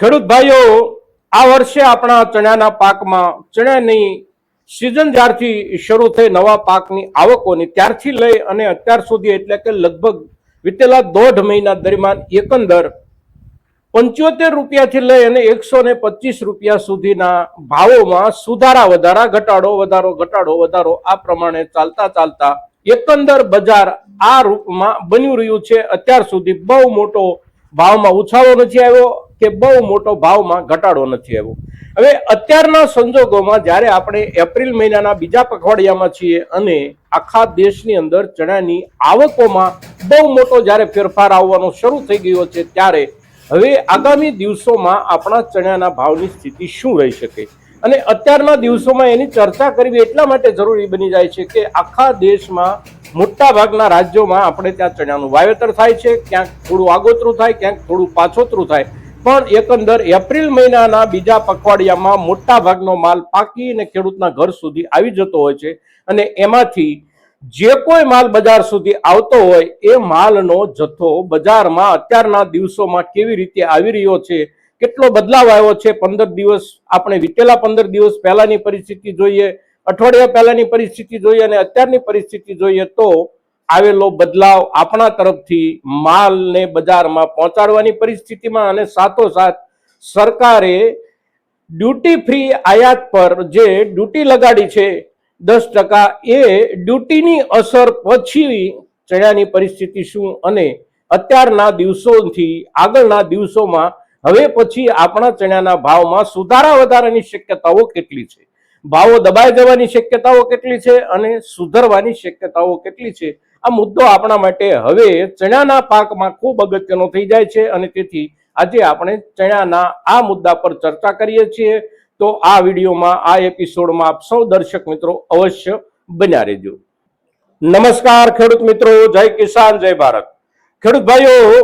ખેડૂત ભાઈઓ, આ વર્ષે આપણા ચણાના પાકમાં ચણાની સિઝન જ્યારથી શરૂ થઈ, નવા પાકની આવકોની, ત્યારથી લઈ અને અત્યાર સુધી એટલે કે લગભગ વિતેલા દોઢ મહિના દરમિયાન એકંદર પંચોતેર રૂપિયાથી લઈ અને એકસો ને પચીસ રૂપિયા સુધીના ભાવોમાં સુધારા વધારા, ઘટાડો વધારો ઘટાડો વધારો આ પ્રમાણે ચાલતા ચાલતા એકંદર બજાર આ રૂપમાં બન્યું રહ્યું છે. અત્યાર સુધી બહુ મોટો ભાવમાં ઉછાળો નથી આવ્યો કે બહુ મોટો ભાવમાં ઘટાડો નથી આવ્યો. હવે અત્યારના સંજોગોમાં જ્યારે આપણે એપ્રિલ મહિનાના બીજા પખવાડિયામાં છીએ અને આખા દેશની અંદર ચણાની આવકોમાં બહુ મોટો જ્યારે ફેરફાર આવવાનો શરૂ થઈ ગયો છે ત્યારે હવે આગામી દિવસોમાં આપણા ચણાના ભાવની સ્થિતિ શું રહી શકે? અને અત્યારના દિવસોમાં એની ચર્ચા કરવી એટલા માટે જરૂરી બની જાય છે કે આખા દેશમાં મોટા ભાગના રાજ્યોમાં આપણે ત્યાં ચણાનું વાવેતર થાય છે, ક્યાંક થોડું આગોતરું થાય, ક્યાંક થોડું પાછોતરું થાય. પણ એકંદર એપ્રિલ મહિનાના બીજા પખવાડિયામાં મોટા ભાગનો માલ પાકી અને ખેડૂતના ઘર સુધી આવી જતો હોય છે અને એમાંથી જે કોઈ માલ બજાર સુધી આવતો હોય, એ માલનો જથ્થો બજારમાં અત્યારના દિવસોમાં કેવી રીતે આવી રહ્યો છે, કેટલો બદલાવ આવ્યો છે, પંદર દિવસ, આપણે વિતેલા પંદર દિવસ પહેલાની પરિસ્થિતિ જોઈએ અઠવાડિયા પહેલાની પરિસ્થિતિ જોઈએ અને અત્યારની પરિસ્થિતિ જોઈએ તો આવેલો બદલાવ આપણા તરફથી માલને બજારમાં પહોંચાડવાની પરિસ્થિતિમાં અને સાથોસાથ સરકારે ડ્યુટી ફ્રી આયાત પર જે ડ્યુટી લગાડી છે, દસ ટકા એ ડ્યુટીની અસર પછી ચણ્યાની પરિસ્થિતિ શું અને અત્યારના દિવસોથી આગળના દિવસોમાં હવે પછી આપણા ચણાના ભાવમાં સુધારા વધારાની શક્યતાઓ કેટલી છે? ભાવો દબાઈ જવાની શક્યતાઓ કેટલી છે અને સુધરવાની શક્યતાઓ કેટલી છે? આ મુદ્દો આપણા માટે હવે ચણાના પાકમાં ખૂબ અગત્યનો થઈ જાય છે અને તેથી આજે આપણે ચણાના આ મુદ્દા પર ચર્ચા કરીએ છીએ. તો આ વિડીયોમાં, આ એપિસોડમાં આપ સૌ દર્શક મિત્રો અવશ્ય બન્યા રહેજો. નમસ્કાર ખેડૂત મિત્રો, જય કિસાન, જય ભારત. ખેડૂત ભાઈઓ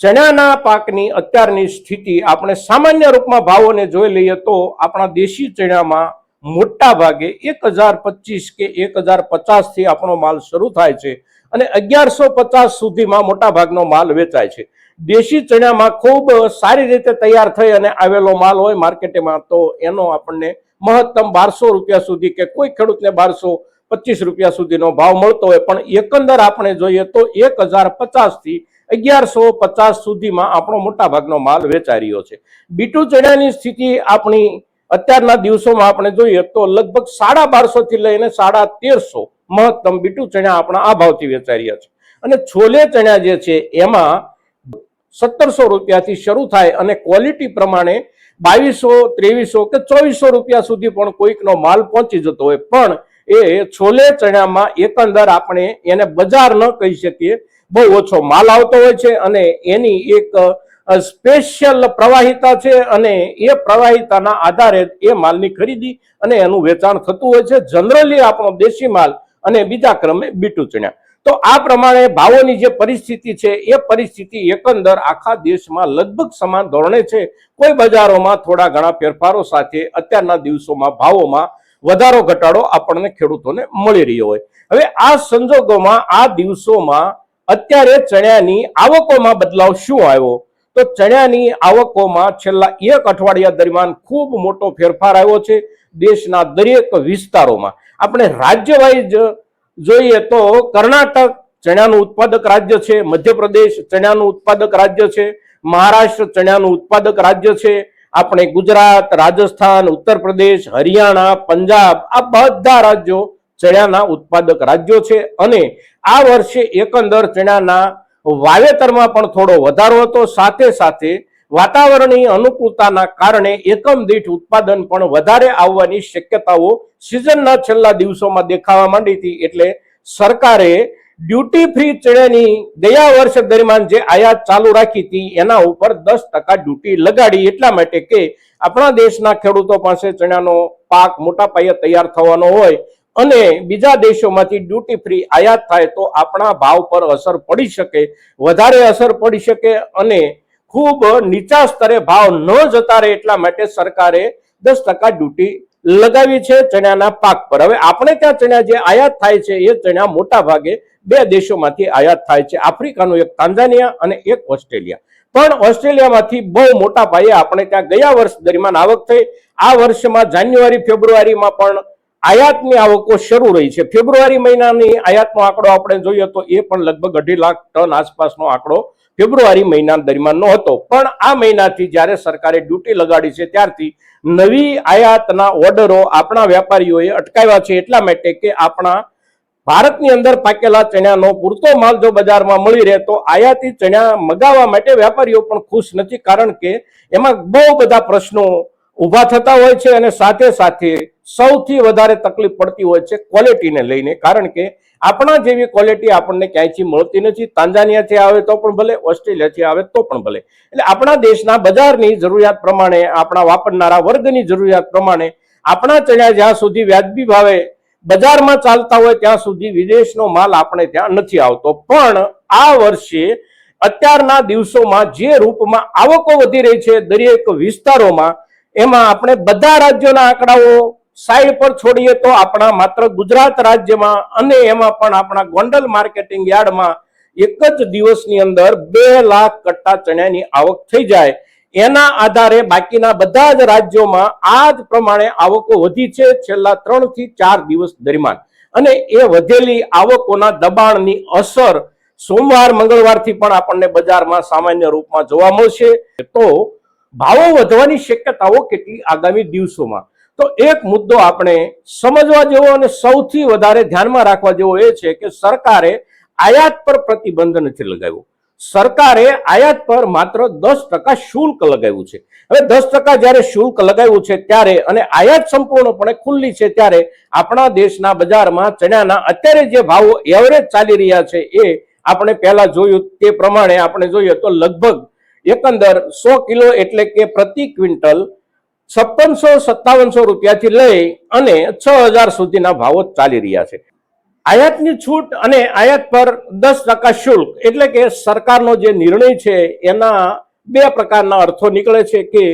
ચણાના પાકની અત્યારની સ્થિતિ આપણે સામાન્ય રૂપમાં ભાવોને જોઈ લઈએ તો આપણા દેશી ચણામાં મોટા ભાગે એક હજાર પચીસ કે એક હજાર પચાસથી આપણો માલ શરૂ થાય છે અને અગિયારસો પચાસ સુધીમાં મોટા ભાગનો માલ વેચાય છે. દેશી ચણામાં ખૂબ સારી રીતે તૈયાર થઈ અને આવેલો માલ હોય માર્કેટમાં તો એનો આપણને મહત્તમ બારસો રૂપિયા સુધી કે કોઈ ખેડૂતને બારસો પચીસ રૂપિયા સુધીનો ભાવ મળતો હોય પણ એકંદર આપણે જોઈએ તો એક હજાર પચાસથી થી અગિયારસો પચાસ સુધીમાં આપણો મોટા ભાગનો માલ વેચાઈ રહ્યો છે. બીટુ ચણાની સ્થિતિ આપણી અત્યારના દિવસોમાં આપણે જોઈએ તો લગભગ સાડા બારસો થી લઈને સાડા તેરસો મહત્તમ બીટુ ચણા આપણા આ ભાવથી વેચાઈ રહ્યા છે. અને છોલે ચણા જે છે એમાં સત્તરસો રૂપિયાથી શરૂ થાય અને ક્વોલિટી પ્રમાણે બાવીસો, ત્રેવીસો કે ચોવીસો રૂપિયા સુધી પણ કોઈકનો માલ પહોંચી જતો હોય. પણ એ છોલે ચણામાં એકંદર આપણે એને બજાર ન કહી શકીએ. બહુ ઓછો માલ આવતો હોય છે અને એની એક સ્પેશિયલ પ્રવાહિતા છે અને એ પ્રવાહિતાના આધારે એ માલની ખરીદી અને એનું વેચાણ થતું હોય છે. જનરલી આપણો દેશી માલ અને બીજા ક્રમે બીટું ચણ્યા. તો આ પ્રમાણે ભાવોની જે પરિસ્થિતિ છે, એ પરિસ્થિતિ એકંદર આખા દેશમાં લગભગ સમાન ધોરણે છે. કોઈ બજારોમાં થોડા ઘણા ફેરફારો સાથે અત્યારના દિવસોમાં ભાવોમાં વધારો ઘટાડો આપણને ખેડૂતોને મળી રહ્યો હોય. હવે આ સંજોગોમાં, આ દિવસોમાં અત્યારે ચણાની આવકોમાં બદલાવ શું આવ્યો? તો ચણાની આવકોમાં છેલ્લા એક અઠવાડિયા દરમિયાન ખૂબ મોટો ફેરફાર આવ્યો છે દેશના દરેક વિસ્તારોમાં. આપણે રાજ્ય વાઇઝ જોઈએ તો કર્ણાટક ચણાનું ઉત્પાદક રાજ્ય છે, મધ્યપ્રદેશ ચણાનું ઉત્પાદક રાજ્ય છે, મહારાષ્ટ્ર ચણાનું ઉત્પાદક રાજ્ય છે, આપણે ગુજરાત, રાજસ્થાન ઉત્તર પ્રદેશ હરિયાણા, પંજાબ આ બધા રાજ્યો ચણાના ઉત્પાદક રાજ્યો છે અને આ વર્ષે એકંદર ચણાના વાવેતરમાં પણ થોડો વધારો હતો. સાથે સાથે વાતાવરણીય અનુકૂળતાના કારણે એકમ દીઠ ઉત્પાદન પણ વધારે આવવાની શક્યતાઓ સિઝનના છેલ્લા દિવસોમાં દેખાવા માંડી હતી. એટલે સરકારે ડ્યુટી ફ્રી ચણાની ગયા વર્ષ દરમિયાન જે આયાત ચાલુ રાખી હતી, એના ઉપર દસ ટકા ડ્યુટી લગાડી. એટલા માટે કે આપણા દેશના ખેડૂતો પાસે ચણાનો પાક મોટા પાયે તૈયાર થવાનો હોય અને બીજા દેશોમાંથી ડ્યુટી ફ્રી આયાત થાય તો આપણા ભાવ પર અસર પડી શકે, વધારે અસર પડી શકે અને ખૂબ નીચા સ્તરે ભાવ ન જતા રહે એટલા માટે સરકારે દસ ટકા ડ્યુટી લગાવી છે ચણાના પાક પર. હવે આપણે ત્યાં ચણા જે આયાત થાય છે, એ ચણા મોટા ભાગે બે દેશોમાંથી આયાત થાય છે. આફ્રિકાનું એક, તાંઝાનિયા અને એક ઓસ્ટ્રેલિયા. પણ ઓસ્ટ્રેલિયામાંથી બહુ મોટા પાયે આપણે ત્યાં ગયા વર્ષ દરમિયાન આવક થઈ. આ વર્ષમાં જાન્યુઆરી, ફેબ્રુઆરીમાં પણ આયાતની આવકો શરૂ રહી છે. ફેબ્રુઆરી મહિનાની આયાતનો આંકડો આપણે જોઈએ તો એ પણ લગભગ અઢી લાખ ટન આસપાસનો આંકડો ફેબ્રુઆરી મહિના દરમિયાનનો હતો પણ આ મહિનાથી જ્યારે સરકારે ડ્યુટી લગાડી છે ત્યારથી નવી આયાતના ઓર્ડરો આપણા વેપારીઓએ અટકાવ્યા છે એટલા માટે કે આપણા ભારતની અંદર પાકેલા ચણાનો પૂરતો માલ જો બજારમાં મળી રહે તો આયાતી ચણા મગાવવા માટે વેપારીઓ પણ ખુશ નથી. કારણ કે એમાં બહુ બધા પ્રશ્નો ઊભા થતા હોય છે અને સાથે સાથે સૌથી વધારે તકલીફ પડતી હોય છે ક્વોલિટીને લઈને. કારણ કે આપણા જેવી ક્વોલિટી આપણને ક્યાંયથી મળતી નથી. તાંજાનિયાથી આવે તો પણ ભલે, ઓસ્ટ્રેલિયાથી આવે તો પણ ભલે. એટલે આપણા દેશના બજારની જરૂરિયાત પ્રમાણે, આપણા વાપરનારા વર્ગની જરૂરિયાત પ્રમાણે આપણા ચણ્યા જ્યાં સુધી વ્યાજબી ભાવે બજારમાં ચાલતા હોય ત્યાં સુધી વિદેશનો માલ આપણે ત્યાં નથી આવતો. પણ આ વર્ષે અત્યારના દિવસોમાં જે રૂપમાં આવકો વધી રહી છે દરેક વિસ્તારોમાં એમાં આપણે બધા રાજ્યોના આંકડાઓ સાઈડ પર છોડીએ તો આપણા માત્ર ગુજરાત રાજ્યમાં અને એમાં પણ આપણા ગોંડલ માર્કેટિંગ યાર્ડમાં એક જ દિવસની અંદર બે લાખ કટ્ટા ચણાની આવક થઈ જાય. એના આધારે બાકીના બધા જ રાજ્યોમાં આ જ પ્રમાણે આવકો વધી છે છેલ્લા ત્રણથી ચાર દિવસ દરમિયાન. અને એ વધેલી આવકોના દબાણની અસર સોમવાર, મંગળવારથી પણ આપણને બજારમાં સામાન્ય રૂપમાં જોવા મળશે. તો ભાવો વધવાની શક્યતાઓ કેટલી આગામી દિવસોમાં? તો એક મુદ્દો આપણે સમજવા જેવો અને સૌથી વધારે ધ્યાનમાં રાખવા જેવો એ છે કે સરકારે આયાત પર પ્રતિબંધ નથી લગાવ્યો. સરકારે આયાત પર માત્ર દસ ટકા શુલ્ક લગાવ્યું છે. હવે દસ ટકા જ્યારે શુલ્ક લગાવ્યું છે ત્યારે અને આયાત સંપૂર્ણપણે ખુલ્લી છે ત્યારે આપણા દેશના બજારમાં ચણાના અત્યારે જે ભાવો એવરેજ ચાલી રહ્યા છે એ આપણે પહેલા જોયું તે પ્રમાણે આપણે જોઈએ તો લગભગ એકંદર સો કિલો એટલે કે પ્રતિ ક્વિન્ટલ છપ્પનસો સત્તાવનસો રૂપિયાથી લઈ અને છ હજાર સુધીના ભાવો ચાલી રહ્યા છે. આયાતની છૂટ અને આયાત પર દસ ટકા શુલ્ક એટલે કે સરકારનો જે નિર્ણય છે એના બે પ્રકારના અર્થો નીકળે છે કે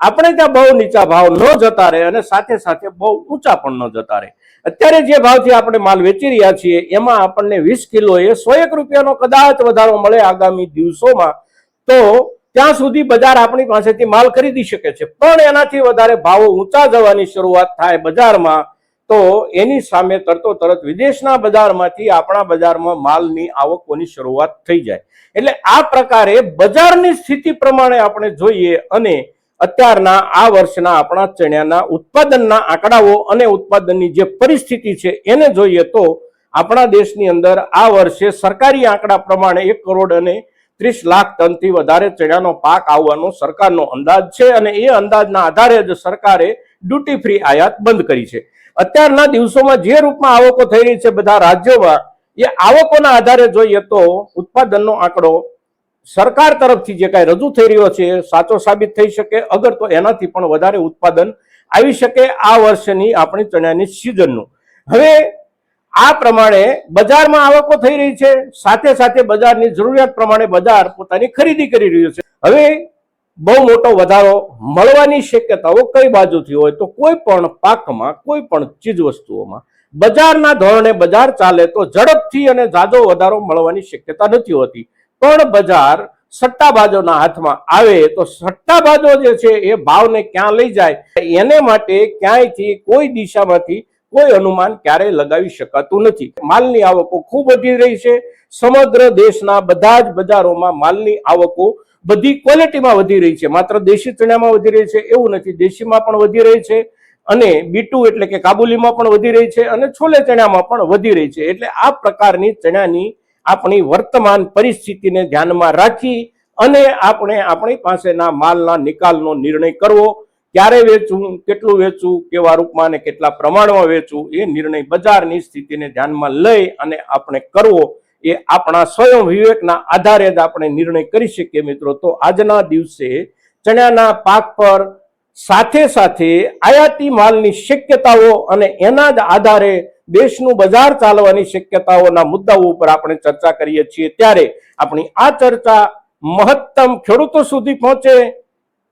આપણે ત્યાં બહુ નીચા ભાવ ન જતા રહે અને સાથે સાથે બહુ ઊંચા પણ ન જતા રહે. અત્યારે જે ભાવથી આપણે માલ વેચી રહ્યા છીએ એમાં આપણને વીસ કિલોએ સો એક રૂપિયાનો કદાચ વધારો મળે આગામી દિવસોમાં તો ત્યાં સુધી બજાર આપણી પાસેથી માલ ખરીદી શકે છે. પણ એનાથી વધારે ભાવો ઊંચા જવાની શરૂઆત થાય બજારમાં, તો એની સામે તરતો તરત વિદેશના બજારમાંથી આપણા બજારમાં માલની આવકોની શરૂઆત થઈ જાય. એટલે આ પ્રકારે બજારની સ્થિતિ પ્રમાણે આપણે જોઈએ અને અત્યારના આ વર્ષના આપણા ચણાના ઉત્પાદનના આંકડાઓ અને ઉત્પાદનની જે પરિસ્થિતિ છે એને જોઈએ તો આપણા દેશની અંદર આ વર્ષે સરકારી આંકડા પ્રમાણે એક કરોડ અને ત્રીસ લાખ ટનથી વધારે ચણાનો પાક આવવાનો સરકારનો અંદાજ છે અને એ અંદાજના આધારે જ સરકારે ડ્યુટી ફ્રી આયાત બંધ કરી છે. અત્યારના દિવસોમાં જે રૂપમાં આવકો થઈ રહી છે બધા રાજ્યોમાં, એ આવકોના આધારે જોઈએ તો ઉત્પાદનનો આંકડો સરકાર તરફથી જે કાંઈ રજૂ થઈ રહ્યો છે સાચો સાબિત થઈ શકે, અગર તો એનાથી પણ વધારે ઉત્પાદન આવી શકે આ વર્ષની આપણી ચણાની સિઝનનું હવે આ પ્રમાણે બજારમાં આવકો થઈ રહી છે. સાથે સાથે બજારની જરૂરિયાત પ્રમાણે બજાર પોતાની ખરીદી કરી રહ્યું છે. હવે બહુ મોટો વધારો મળવાની શક્યતાઓ કઈ બાજુથી હોય તો કોઈ પણ પાકમાં, કોઈ પણ ચીજ વસ્તુઓમાં બજારના ધોરણે બજાર ચાલે તો ઝડપથી અને જાજો વધારો મળવાની શક્યતા નથી હોતી. પણ બજાર સટ્ટાબાજોના હાથમાં આવે તો સટ્ટાબાજો જે છે એ ભાવને ક્યાં લઈ જાય? એને માટે ક્યાંયથી કોઈ દિશામાંથી કોઈ અનુમાન ક્યારેય લગાવી શકાતું નથી. માલની આવકો ખૂબ વધી રહી છે. સમગ્ર દેશના બધા જ બજારોમાં માલની આવકો બધી ક્વોલિટીમાં વધી રહી છે. માત્ર દેશી ચણામાં વધી રહી છે, એવું નથી. દેશીમાં પણ વધી રહી છે અને બીટુ એટલે કે કાબુલીમાં પણ વધી રહી છે અને છોલે ચણામાં પણ વધી રહી છે. એટલે આ પ્રકારની ચણાની આપણી વર્તમાન પરિસ્થિતિને ધ્યાનમાં રાખી અને આપણે આપણી પાસેના માલના નિકાલનો નિર્ણય કરવો ક્યારે વેચવું કેટલું વેચવું કેવા રૂપમાં અને કેટલા પ્રમાણમાં વેચવું એ નિર્ણય બજારની સ્થિતિને ધ્યાનમાં લઈ અને આપણે કરવો એ આપણા સ્વયં વિવેકના આધારે જ આપણે નિર્ણય કરી શકીએ મિત્રો. તો આજના દિવસે ચણાના પાક પર સાથે સાથે આયાતી માલની શક્યતાઓ અને એના જ આધારે દેશનું બજાર ચાલવાની શક્યતાઓના મુદ્દાઓ ઉપર આપણે ચર્ચા કરીએ છીએ. ત્યારે આપણી આ ચર્ચા મહત્તમ ખેડૂતો સુધી પહોંચે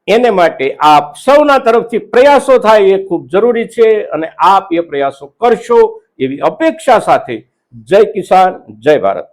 એને માટે આપ સૌના તરફથી પ્રયાસો થાય એ ખૂબ જરૂરી છે અને આપ એ પ્રયાસો કરશો એવી અપેક્ષા સાથે જય કિસાન, જય ભારત.